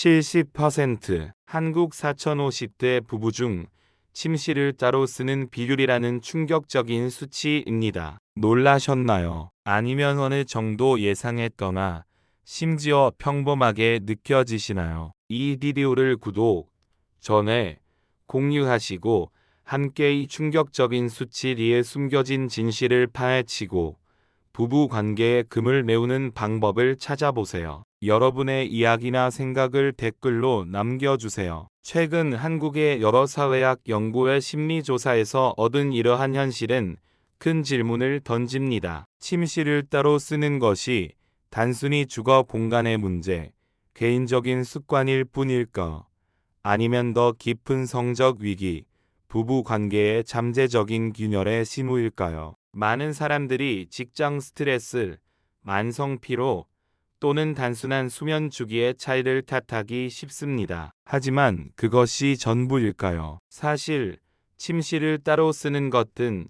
70% 한국 4050대 부부 중 침실을 따로 쓰는 비율이라는 충격적인 수치입니다. 놀라셨나요? 아니면 어느 정도 예상했거나 심지어 평범하게 느껴지시나요? 이 비디오를 구독 전에 공유하시고 함께 이 충격적인 수치 뒤에 숨겨진 진실을 파헤치고 부부 관계의 금을 메우는 방법을 찾아보세요. 여러분의 이야기나 생각을 댓글로 남겨주세요. 최근 한국의 여러 사회학 연구의 심리조사에서 얻은 이러한 현실은 큰 질문을 던집니다. 침실을 따로 쓰는 것이 단순히 주거 공간의 문제, 개인적인 습관일 뿐일까? 아니면 더 깊은 성적 위기, 부부 관계의 잠재적인 균열의 시무일까요? 많은 사람들이 직장 스트레스, 만성 피로 또는 단순한 수면 주기의 차이를 탓하기 쉽습니다. 하지만 그것이 전부일까요? 사실 침실을 따로 쓰는 것은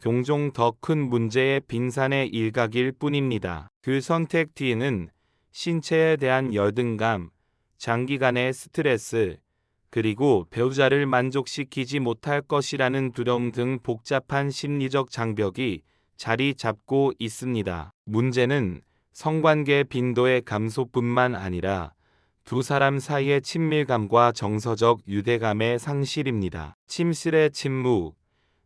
종종 더 큰 문제의 빙산의 일각일 뿐입니다. 그 선택 뒤에는 신체에 대한 열등감, 장기간의 스트레스, 그리고 배우자를 만족시키지 못할 것이라는 두려움 등 복잡한 심리적 장벽이 자리 잡고 있습니다. 문제는 성관계 빈도의 감소뿐만 아니라 두 사람 사이의 친밀감과 정서적 유대감의 상실입니다. 침실의 침묵,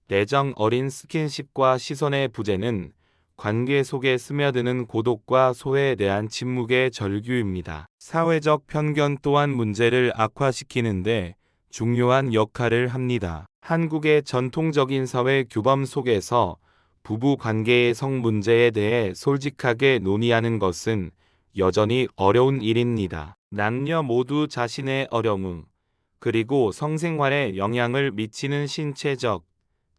내정 어린 스킨십과 시선의 부재는 관계 속에 스며드는 고독과 소외에 대한 침묵의 절규입니다. 사회적 편견 또한 문제를 악화시키는데 중요한 역할을 합니다. 한국의 전통적인 사회 규범 속에서 부부 관계의 성 문제에 대해 솔직하게 논의하는 것은 여전히 어려운 일입니다. 남녀 모두 자신의 어려움, 그리고 성생활에 영향을 미치는 신체적,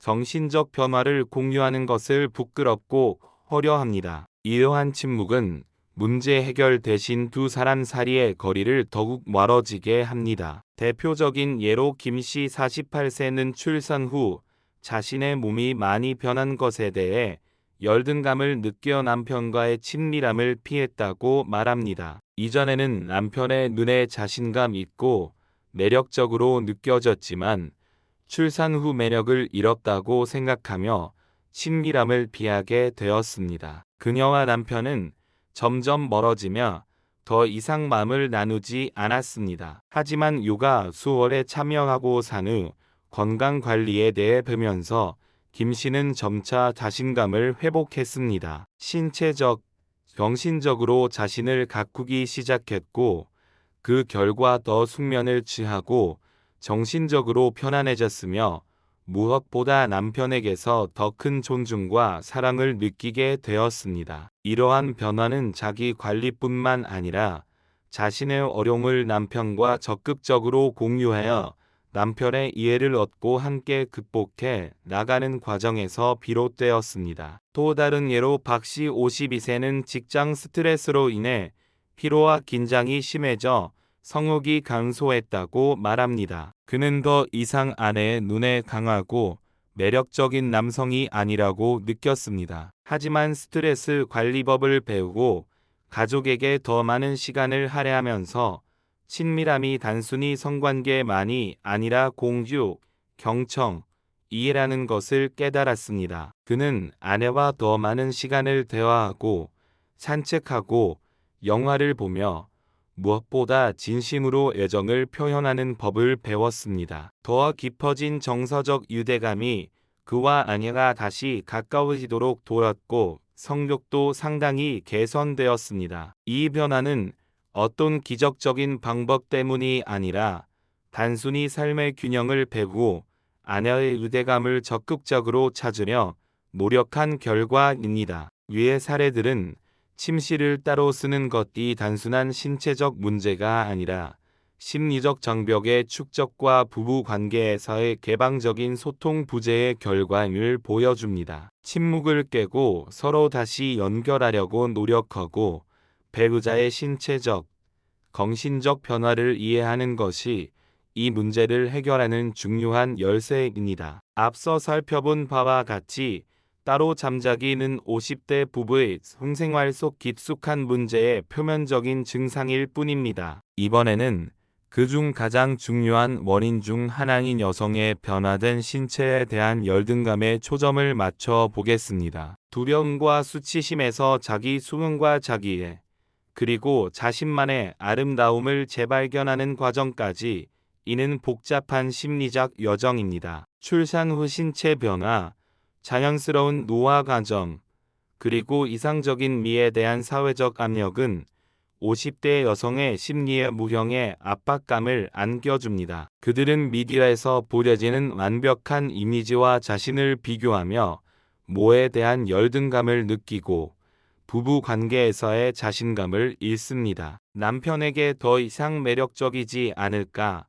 정신적 변화를 공유하는 것을 부끄럽고 허려합니다. 이러한 침묵은 문제 해결 대신 두 사람 사이의 거리를 더욱 멀어지게 합니다. 대표적인 예로 김씨 48세는 출산 후 자신의 몸이 많이 변한 것에 대해 열등감을 느껴 남편과의 친밀함을 피했다고 말합니다. 이전에는 남편의 눈에 자신감 있고 매력적으로 느껴졌지만 출산 후 매력을 잃었다고 생각하며 친밀함을 피하게 되었습니다. 그녀와 남편은 점점 멀어지며 더 이상 마음을 나누지 않았습니다. 하지만 육아 수월에 참여하고 산 후 건강 관리에 대해 배면서 김 씨는 점차 자신감을 회복했습니다. 신체적, 정신적으로 자신을 가꾸기 시작했고 그 결과 더 숙면을 취하고 정신적으로 편안해졌으며 무엇보다 남편에게서 더 큰 존중과 사랑을 느끼게 되었습니다. 이러한 변화는 자기 관리뿐만 아니라 자신의 어려움을 남편과 적극적으로 공유하여 남편의 이해를 얻고 함께 극복해 나가는 과정에서 비롯되었습니다. 또 다른 예로 박씨 52세는 직장 스트레스로 인해 피로와 긴장이 심해져 성욕이 감소했다고 말합니다. 그는 더 이상 아내의 눈에 강하고 매력적인 남성이 아니라고 느꼈습니다. 하지만 스트레스 관리법을 배우고 가족에게 더 많은 시간을 할애하면서 친밀함이 단순히 성관계만이 아니라 공주, 경청, 이해라는 것을 깨달았습니다. 그는 아내와 더 많은 시간을 대화하고 산책하고 영화를 보며 무엇보다 진심으로 애정을 표현하는 법을 배웠습니다. 더 깊어진 정서적 유대감이 그와 아내가 다시 가까워지도록 도왔고 성욕도 상당히 개선되었습니다. 이 변화는 어떤 기적적인 방법 때문이 아니라 단순히 삶의 균형을 배우고 아내의 유대감을 적극적으로 찾으려 노력한 결과입니다. 위의 사례들은 침실을 따로 쓰는 것이 단순한 신체적 문제가 아니라 심리적 장벽의 축적과 부부 관계에서의 개방적인 소통 부재의 결과임을 보여줍니다. 침묵을 깨고 서로 다시 연결하려고 노력하고 배우자의 신체적, 정신적 변화를 이해하는 것이 이 문제를 해결하는 중요한 열쇠입니다. 앞서 살펴본 바와 같이 따로 잠자기는 50대 부부의 성생활 속 깊숙한 문제의 표면적인 증상일 뿐입니다. 이번에는 그중 가장 중요한 원인 중 하나인 여성의 변화된 신체에 대한 열등감에 초점을 맞춰 보겠습니다. 두려움과 수치심에서 자기 수능과 자기의 그리고 자신만의 아름다움을 재발견하는 과정까지 이는 복잡한 심리적 여정입니다. 출산 후 신체 변화, 자연스러운 노화 과정, 그리고 이상적인 미에 대한 사회적 압력은 50대 여성의 심리에 무형의 압박감을 안겨줍니다. 그들은 미디어에서 보여지는 완벽한 이미지와 자신을 비교하며 모에 대한 열등감을 느끼고 부부 관계에서의 자신감을 잃습니다. 남편에게 더 이상 매력적이지 않을까,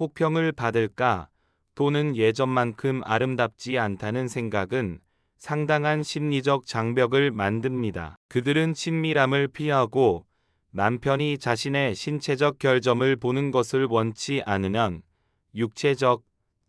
혹평을 받을까, 또는 예전만큼 아름답지 않다는 생각은 상당한 심리적 장벽을 만듭니다. 그들은 친밀함을 피하고 남편이 자신의 신체적 결점을 보는 것을 원치 않으면 육체적,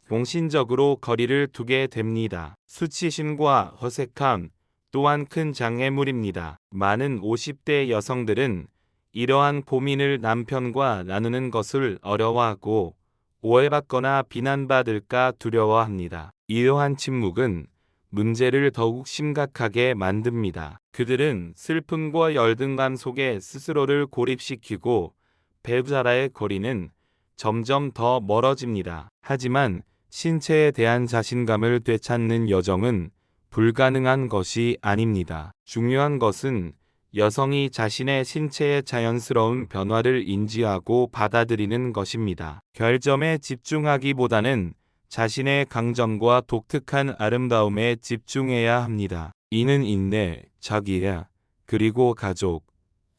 공신적으로 거리를 두게 됩니다. 수치심과 어색함 또한 큰 장애물입니다. 많은 50대 여성들은 이러한 고민을 남편과 나누는 것을 어려워하고 오해받거나 비난받을까 두려워합니다. 이러한 침묵은 문제를 더욱 심각하게 만듭니다. 그들은 슬픔과 열등감 속에 스스로를 고립시키고 배우자라의 거리는 점점 더 멀어집니다. 하지만 신체에 대한 자신감을 되찾는 여정은 불가능한 것이 아닙니다. 중요한 것은 여성이 자신의 신체의 자연스러운 변화를 인지하고 받아들이는 것입니다. 결점에 집중하기보다는 자신의 강점과 독특한 아름다움에 집중해야 합니다. 이는 인내, 자기야, 그리고 가족,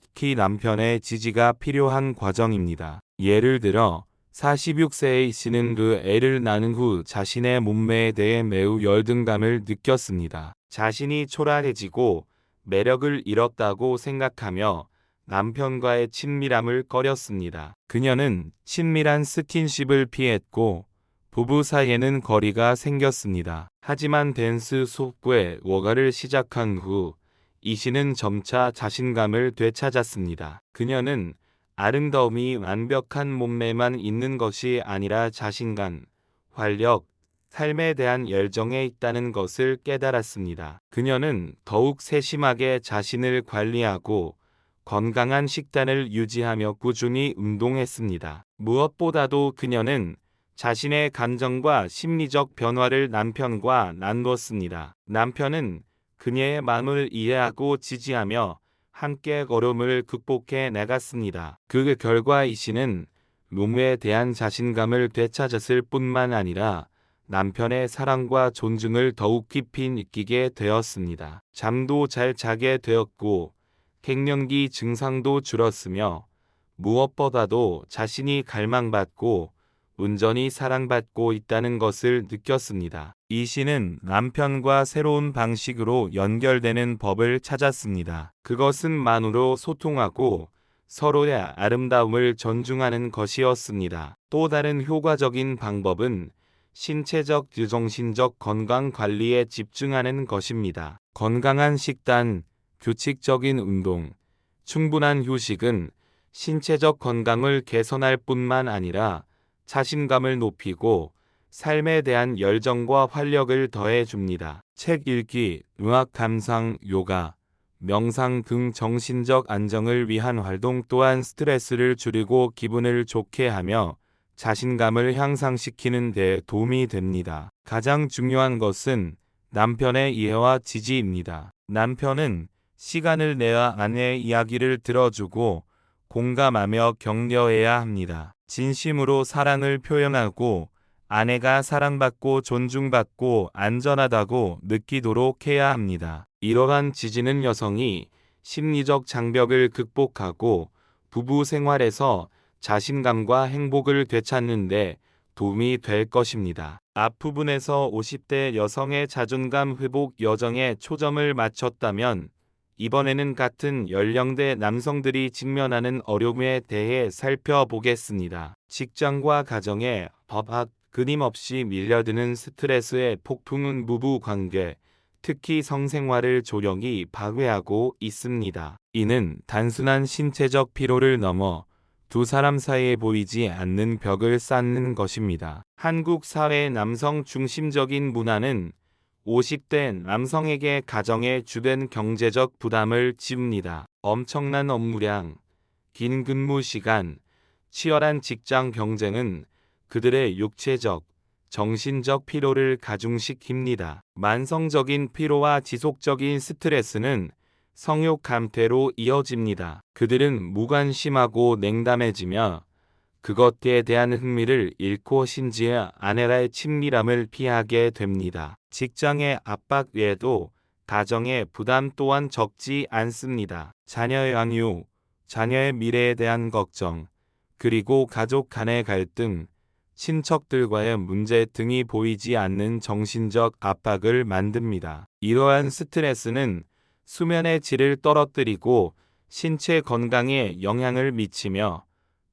특히 남편의 지지가 필요한 과정입니다. 예를 들어 46세의 씨는 그 애를 낳은 후 자신의 몸매에 대해 매우 열등감을 느꼈습니다. 자신이 초라해지고 매력을 잃었다고 생각하며 남편과의 친밀함을 꺼렸습니다. 그녀는 친밀한 스킨십을 피했고 부부 사이에는 거리가 생겼습니다. 하지만 댄스 속구의 워가를 시작한 후 이씨는 점차 자신감을 되찾았습니다. 그녀는 아름다움이 완벽한 몸매만 있는 것이 아니라 자신감, 활력, 삶에 대한 열정에 있다는 것을 깨달았습니다. 그녀는 더욱 세심하게 자신을 관리하고 건강한 식단을 유지하며 꾸준히 운동했습니다. 무엇보다도 그녀는 자신의 감정과 심리적 변화를 남편과 나누었습니다. 남편은 그녀의 마음을 이해하고 지지하며 함께 어려움을 극복해 나갔습니다. 그 결과 이 씨는 노무에 대한 자신감을 되찾았을 뿐만 아니라 남편의 사랑과 존중을 더욱 깊이 느끼게 되었습니다. 잠도 잘 자게 되었고 갱년기 증상도 줄었으며 무엇보다도 자신이 갈망받고 온전히 사랑받고 있다는 것을 느꼈습니다. 이 씨는 남편과 새로운 방식으로 연결되는 법을 찾았습니다. 그것은 만으로 소통하고 서로의 아름다움을 존중하는 것이었습니다. 또 다른 효과적인 방법은 신체적 유정신적 건강 관리에 집중하는 것입니다. 건강한 식단, 규칙적인 운동, 충분한 휴식은 신체적 건강을 개선할 뿐만 아니라 자신감을 높이고 삶에 대한 열정과 활력을 더해 줍니다. 책 읽기, 음악 감상, 요가, 명상 등 정신적 안정을 위한 활동 또한 스트레스를 줄이고 기분을 좋게 하며 자신감을 향상시키는 데 도움이 됩니다. 가장 중요한 것은 남편의 이해와 지지입니다. 남편은 시간을 내어 아내의 이야기를 들어주고 공감하며 격려해야 합니다. 진심으로 사랑을 표현하고 아내가 사랑받고 존중받고 안전하다고 느끼도록 해야 합니다. 이러한 지지는 여성이 심리적 장벽을 극복하고 부부 생활에서 자신감과 행복을 되찾는데 도움이 될 것입니다. 앞부분에서 50대 여성의 자존감 회복 여정에 초점을 맞췄다면 이번에는 같은 연령대 남성들이 직면하는 어려움에 대해 살펴보겠습니다. 직장과 가정의 법학 끊임없이 밀려드는 스트레스의 폭풍은 부부 관계, 특히 성생활을 조력이 파괴하고 있습니다. 이는 단순한 신체적 피로를 넘어 두 사람 사이에 보이지 않는 벽을 쌓는 것입니다. 한국 사회의 남성 중심적인 문화는 50대 남성에게 가정의 주된 경제적 부담을 지웁니다. 엄청난 업무량, 긴 근무 시간, 치열한 직장 경쟁은 그들의 육체적, 정신적 피로를 가중시킵니다. 만성적인 피로와 지속적인 스트레스는 성욕 감퇴로 이어집니다. 그들은 무관심하고 냉담해지며 그것에 대한 흥미를 잃고 심지어 아내라의 친밀함을 피하게 됩니다. 직장의 압박 외에도 가정의 부담 또한 적지 않습니다. 자녀의 양육, 자녀의 미래에 대한 걱정, 그리고 가족 간의 갈등, 친척들과의 문제 등이 보이지 않는 정신적 압박을 만듭니다. 이러한 스트레스는 수면의 질을 떨어뜨리고 신체 건강에 영향을 미치며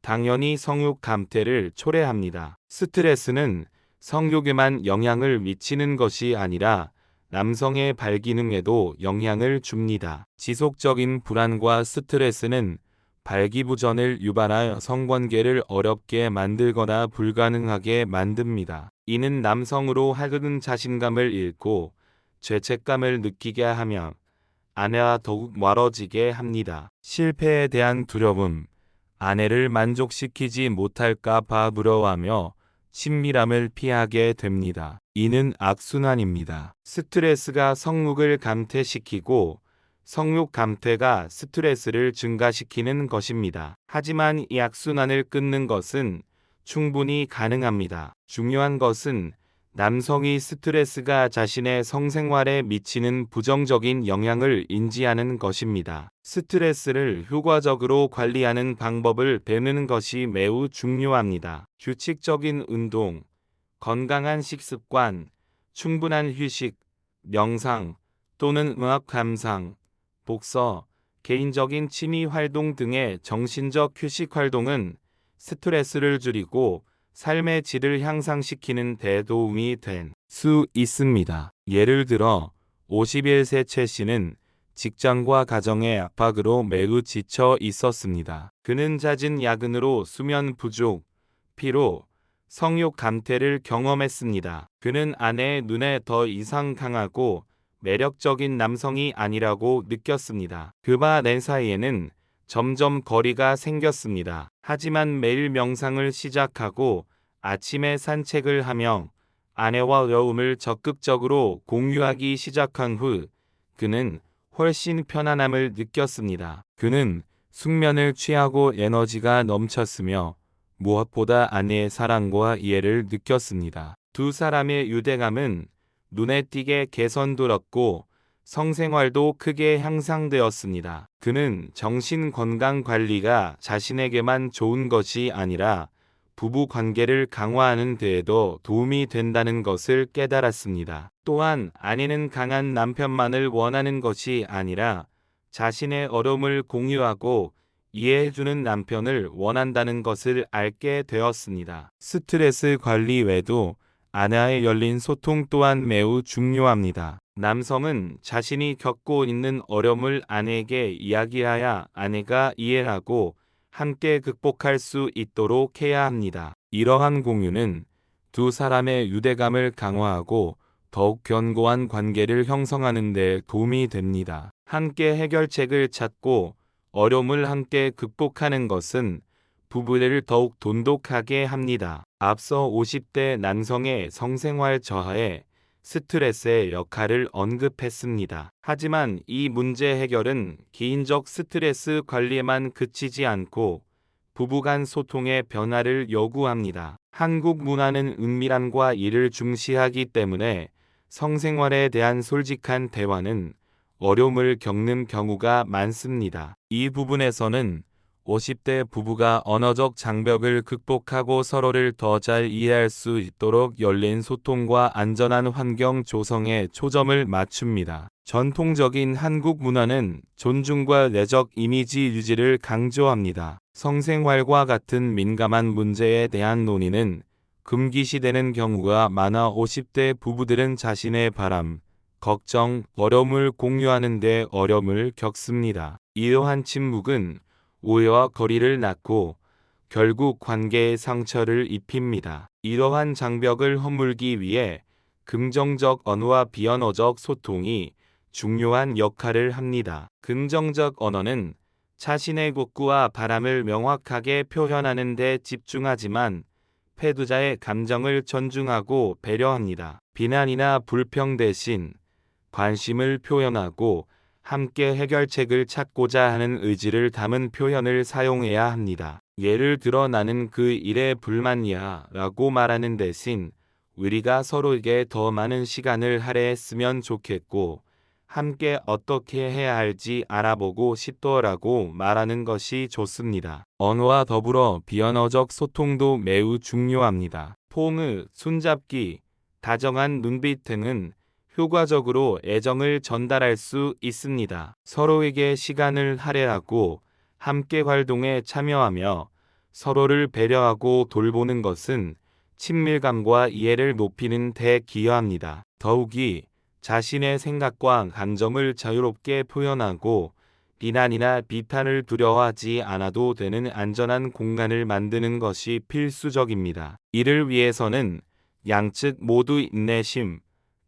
당연히 성욕 감퇴를 초래합니다. 스트레스는 성욕에만 영향을 미치는 것이 아니라 남성의 발기능에도 영향을 줍니다. 지속적인 불안과 스트레스는 발기부전을 유발하여 성관계를 어렵게 만들거나 불가능하게 만듭니다. 이는 남성으로 하여금 자신감을 잃고 죄책감을 느끼게 하며 아내와 더욱 멀어지게 합니다. 실패에 대한 두려움, 아내를 만족시키지 못할까 봐 부러워하며 친밀함을 피하게 됩니다. 이는 악순환입니다. 스트레스가 성욕을 감퇴시키고 성욕 감퇴가 스트레스를 증가시키는 것입니다. 하지만 이 악순환을 끊는 것은 충분히 가능합니다. 중요한 것은 남성이 스트레스가 자신의 성생활에 미치는 부정적인 영향을 인지하는 것입니다. 스트레스를 효과적으로 관리하는 방법을 배우는 것이 매우 중요합니다. 규칙적인 운동, 건강한 식습관, 충분한 휴식, 명상 또는 음악 감상, 복서, 개인적인 취미 활동 등의 정신적 휴식 활동은 스트레스를 줄이고 삶의 질을 향상시키는 데 도움이 된 수 있습니다. 예를 들어 51세 최 씨는 직장과 가정의 압박으로 매우 지쳐 있었습니다. 그는 잦은 야근으로 수면 부족, 피로, 성욕 감퇴를 경험했습니다. 그는 아내의 눈에 더 이상 강하고 매력적인 남성이 아니라고 느꼈습니다. 그와 내 사이에는 점점 거리가 생겼습니다. 하지만 매일 명상을 시작하고 아침에 산책을 하며 아내와 여움을 적극적으로 공유하기 시작한 후 그는 훨씬 편안함을 느꼈습니다. 그는 숙면을 취하고 에너지가 넘쳤으며 무엇보다 아내의 사랑과 이해를 느꼈습니다. 두 사람의 유대감은 눈에 띄게 개선되었고 성생활도 크게 향상되었습니다. 그는 정신 건강 관리가 자신에게만 좋은 것이 아니라 부부 관계를 강화하는 데에도 도움이 된다는 것을 깨달았습니다. 또한 아내는 강한 남편만을 원하는 것이 아니라 자신의 어려움을 공유하고 이해해주는 남편을 원한다는 것을 알게 되었습니다. 스트레스 관리 외에도 아내와의 열린 소통 또한 매우 중요합니다. 남성은 자신이 겪고 있는 어려움을 아내에게 이야기하여 아내가 이해하고 함께 극복할 수 있도록 해야 합니다. 이러한 공유는 두 사람의 유대감을 강화하고 더욱 견고한 관계를 형성하는 데 도움이 됩니다. 함께 해결책을 찾고 어려움을 함께 극복하는 것은 부부를 더욱 돈독하게 합니다. 앞서 50대 남성의 성생활 저하에 스트레스의 역할을 언급했습니다. 하지만 이 문제 해결은 개인적 스트레스 관리에만 그치지 않고 부부간 소통의 변화를 요구합니다. 한국 문화는 은밀함과 이를 중시하기 때문에 성생활에 대한 솔직한 대화는 어려움을 겪는 경우가 많습니다. 이 부분에서는 50대 부부가 언어적 장벽을 극복하고 서로를 더 잘 이해할 수 있도록 열린 소통과 안전한 환경 조성에 초점을 맞춥니다. 전통적인 한국 문화는 존중과 내적 이미지 유지를 강조합니다. 성생활과 같은 민감한 문제에 대한 논의는 금기시되는 경우가 많아 50대 부부들은 자신의 바람, 걱정, 어려움을 공유하는데 어려움을 겪습니다. 이러한 침묵은 오해와 거리를 낳고 결국 관계에 상처를 입힙니다. 이러한 장벽을 허물기 위해 긍정적 언어와 비언어적 소통이 중요한 역할을 합니다. 긍정적 언어는 자신의 욕구와 바람을 명확하게 표현하는 데 집중하지만 패두자의 감정을 존중하고 배려합니다. 비난이나 불평 대신 관심을 표현하고 함께 해결책을 찾고자 하는 의지를 담은 표현을 사용해야 합니다. 예를 들어 나는 그 일에 불만이야 라고 말하는 대신 우리가 서로에게 더 많은 시간을 할애했으면 좋겠고 함께 어떻게 해야 할지 알아보고 싶더라고 말하는 것이 좋습니다. 언어와 더불어 비언어적 소통도 매우 중요합니다. 포옹, 손잡기, 다정한 눈빛 등은 효과적으로 애정을 전달할 수 있습니다. 서로에게 시간을 할애하고 함께 활동에 참여하며 서로를 배려하고 돌보는 것은 친밀감과 이해를 높이는 데 기여합니다. 더욱이 자신의 생각과 감정을 자유롭게 표현하고 비난이나 비판을 두려워하지 않아도 되는 안전한 공간을 만드는 것이 필수적입니다. 이를 위해서는 양측 모두 인내심,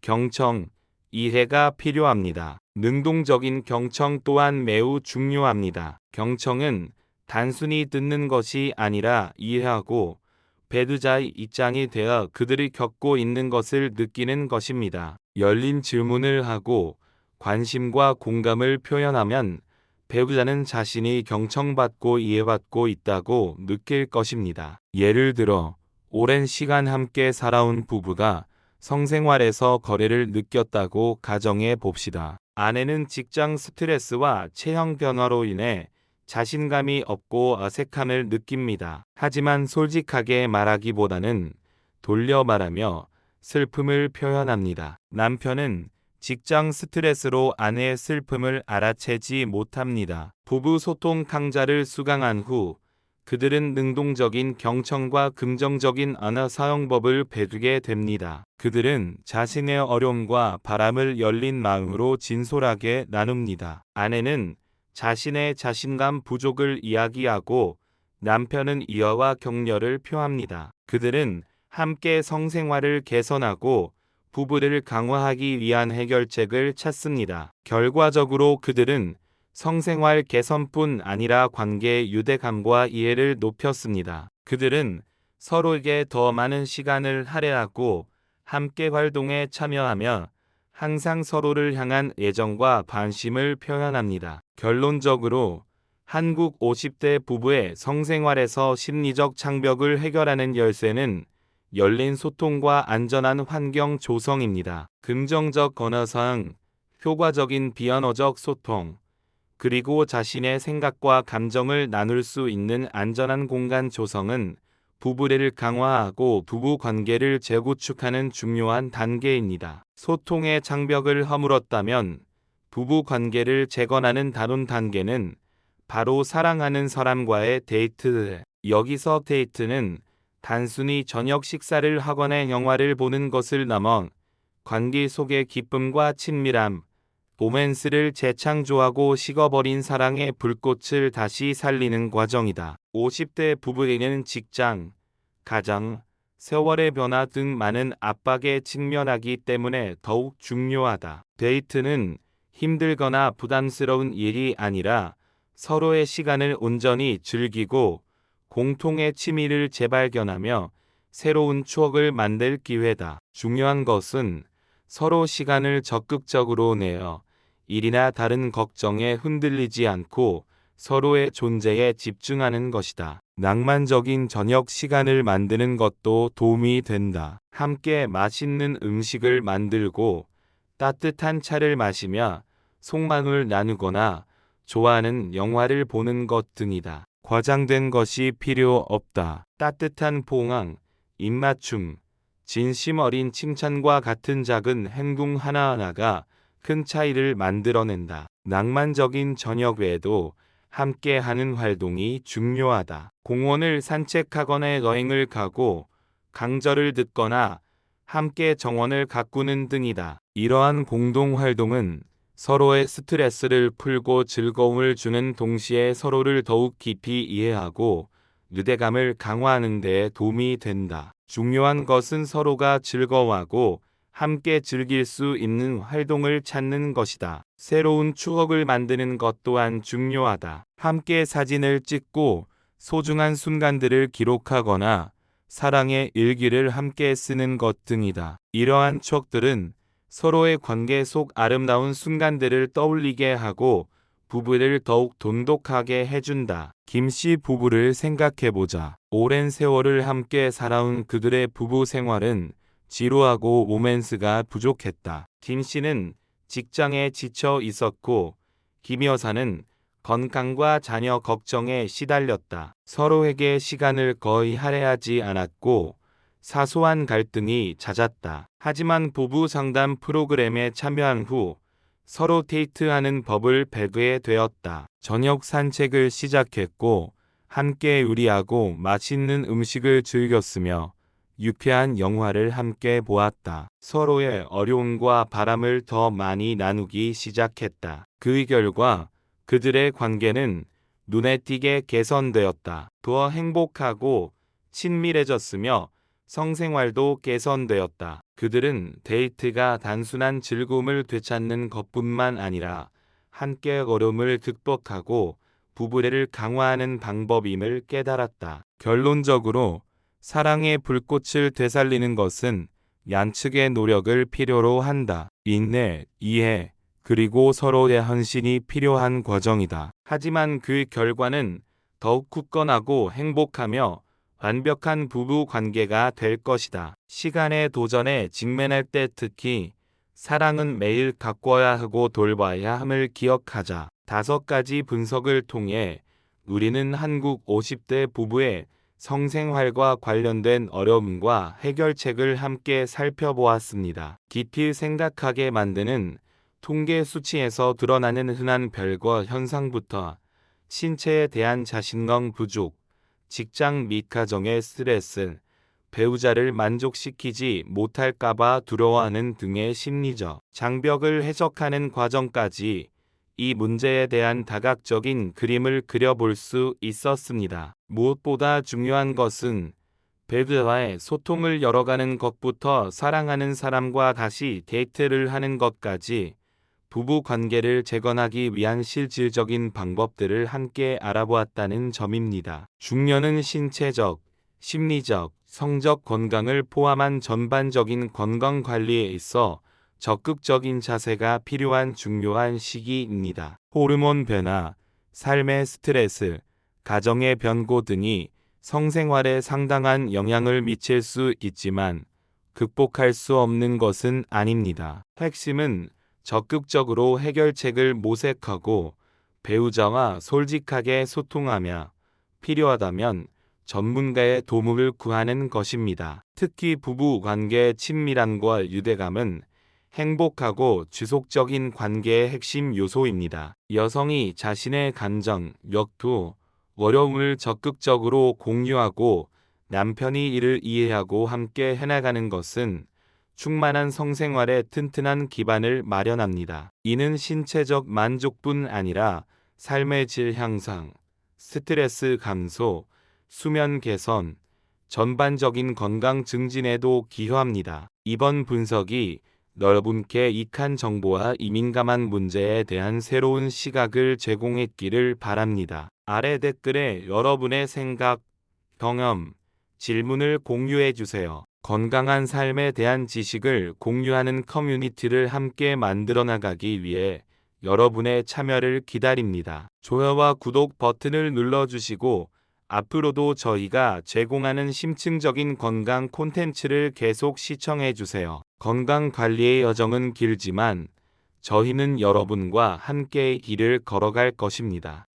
경청, 이해가 필요합니다. 능동적인 경청 또한 매우 중요합니다. 경청은 단순히 듣는 것이 아니라 이해하고 배두자의 입장이 되어 그들이 겪고 있는 것을 느끼는 것입니다. 열린 질문을 하고 관심과 공감을 표현하면 배우자는 자신이 경청받고 이해받고 있다고 느낄 것입니다. 예를 들어 오랜 시간 함께 살아온 부부가 성생활에서 거래를 느꼈다고 가정해 봅시다. 아내는 직장 스트레스와 체형 변화로 인해 자신감이 없고 어색함을 느낍니다. 하지만 솔직하게 말하기보다는 돌려 말하며 슬픔을 표현합니다. 남편은 직장 스트레스로 아내의 슬픔을 알아채지 못합니다. 부부 소통 강좌를 수강한 후 그들은 능동적인 경청과 긍정적인 언어 사용법을 배우게 됩니다. 그들은 자신의 어려움과 바람을 열린 마음으로 진솔하게 나눕니다. 아내는 자신의 자신감 부족을 이야기하고 남편은 이어와 격려를 표합니다. 그들은 함께 성생활을 개선하고 부부를 강화하기 위한 해결책을 찾습니다. 결과적으로 그들은 성생활 개선뿐 아니라 관계의 유대감과 이해를 높였습니다. 그들은 서로에게 더 많은 시간을 할애하고 함께 활동에 참여하며 항상 서로를 향한 애정과 관심을 표현합니다. 결론적으로 한국 50대 부부의 성생활에서 심리적 장벽을 해결하는 열쇠는 열린 소통과 안전한 환경 조성입니다. 긍정적 언어상, 효과적인 비언어적 소통, 그리고 자신의 생각과 감정을 나눌 수 있는 안전한 공간 조성은 부부를 강화하고 부부 관계를 재구축하는 중요한 단계입니다. 소통의 장벽을 허물었다면 부부 관계를 재건하는 다른 단계는 바로 사랑하는 사람과의 데이트. 여기서 데이트는 단순히 저녁 식사를 하거나 영화를 보는 것을 넘어 관계 속의 기쁨과 친밀함, 로맨스를 재창조하고 식어버린 사랑의 불꽃을 다시 살리는 과정이다. 50대 부부에게는 직장, 가정, 세월의 변화 등 많은 압박에 직면하기 때문에 더욱 중요하다. 데이트는 힘들거나 부담스러운 일이 아니라 서로의 시간을 온전히 즐기고 공통의 취미를 재발견하며 새로운 추억을 만들 기회다. 중요한 것은 서로 시간을 적극적으로 내어 일이나 다른 걱정에 흔들리지 않고 서로의 존재에 집중하는 것이다. 낭만적인 저녁 시간을 만드는 것도 도움이 된다. 함께 맛있는 음식을 만들고 따뜻한 차를 마시며 속마음을 나누거나 좋아하는 영화를 보는 것 등이다. 과장된 것이 필요 없다. 따뜻한 포옹, 입맞춤, 진심 어린 칭찬과 같은 작은 행동 하나하나가 큰 차이를 만들어낸다. 낭만적인 저녁 외에도 함께 하는 활동이 중요하다. 공원을 산책하거나 여행을 가고 강절을 듣거나 함께 정원을 가꾸는 등이다. 이러한 공동 활동은 서로의 스트레스를 풀고 즐거움을 주는 동시에 서로를 더욱 깊이 이해하고 유대감을 강화하는 데 도움이 된다. 중요한 것은 서로가 즐거워하고 함께 즐길 수 있는 활동을 찾는 것이다. 새로운 추억을 만드는 것 또한 중요하다. 함께 사진을 찍고 소중한 순간들을 기록하거나 사랑의 일기를 함께 쓰는 것 등이다. 이러한 추억들은 서로의 관계 속 아름다운 순간들을 떠올리게 하고 부부를 더욱 돈독하게 해준다. 김씨 부부를 생각해보자. 오랜 세월을 함께 살아온 그들의 부부 생활은 지루하고 로맨스가 부족했다. 김 씨는 직장에 지쳐 있었고 김 여사는 건강과 자녀 걱정에 시달렸다. 서로에게 시간을 거의 할애하지 않았고 사소한 갈등이 잦았다. 하지만 부부 상담 프로그램에 참여한 후 서로 데이트하는 법을 배우게 되었다. 저녁 산책을 시작했고 함께 요리하고 맛있는 음식을 즐겼으며 유쾌한 영화를 함께 보았다. 서로의 어려움과 바람을 더 많이 나누기 시작했다. 그 결과 그들의 관계는 눈에 띄게 개선되었다. 더 행복하고 친밀해졌으며 성생활도 개선되었다. 그들은 데이트가 단순한 즐거움을 되찾는 것뿐만 아니라 함께 어려움을 극복하고 부부애를 강화하는 방법임을 깨달았다. 결론적으로 사랑의 불꽃을 되살리는 것은 양측의 노력을 필요로 한다. 인내, 이해, 그리고 서로의 헌신이 필요한 과정이다. 하지만 그 결과는 더욱 굳건하고 행복하며 완벽한 부부 관계가 될 것이다. 시간의 도전에 직면할 때 특히 사랑은 매일 가꿔야 하고 돌봐야 함을 기억하자. 다섯 가지 분석을 통해 우리는 한국 50대 부부의 성생활과 관련된 어려움과 해결책을 함께 살펴보았습니다. 깊이 생각하게 만드는 통계 수치에서 드러나는 흔한 별거 현상부터 신체에 대한 자신감 부족, 직장 및 가정의 스트레스, 배우자를 만족시키지 못할까봐 두려워하는 등의 심리적 장벽을 해석하는 과정까지 이 문제에 대한 다각적인 그림을 그려볼 수 있었습니다. 무엇보다 중요한 것은 배드와의 소통을 열어가는 것부터 사랑하는 사람과 다시 데이트를 하는 것까지 부부 관계를 재건하기 위한 실질적인 방법들을 함께 알아보았다는 점입니다. 중년은 신체적, 심리적, 성적 건강을 포함한 전반적인 건강 관리에 있어 적극적인 자세가 필요한 중요한 시기입니다. 호르몬 변화, 삶의 스트레스, 가정의 변고 등이 성생활에 상당한 영향을 미칠 수 있지만 극복할 수 없는 것은 아닙니다. 핵심은 적극적으로 해결책을 모색하고 배우자와 솔직하게 소통하며 필요하다면 전문가의 도움을 구하는 것입니다. 특히 부부 관계의 친밀함과 유대감은 행복하고 지속적인 관계의 핵심 요소입니다. 여성이 자신의 감정, 역투, 어려움을 적극적으로 공유하고 남편이 이를 이해하고 함께 해나가는 것은 충만한 성생활에 튼튼한 기반을 마련합니다. 이는 신체적 만족뿐 아니라 삶의 질 향상, 스트레스 감소, 수면 개선, 전반적인 건강 증진에도 기여합니다. 이번 분석이 여러분께 익한 정보와 이 민감한 문제에 대한 새로운 시각을 제공했기를 바랍니다. 아래 댓글에 여러분의 생각, 경험, 질문을 공유해 주세요. 건강한 삶에 대한 지식을 공유하는 커뮤니티를 함께 만들어 나가기 위해 여러분의 참여를 기다립니다. 좋아요와 구독 버튼을 눌러주시고 앞으로도 저희가 제공하는 심층적인 건강 콘텐츠를 계속 시청해 주세요. 건강 관리의 여정은 길지만 저희는 여러분과 함께 길을 걸어갈 것입니다.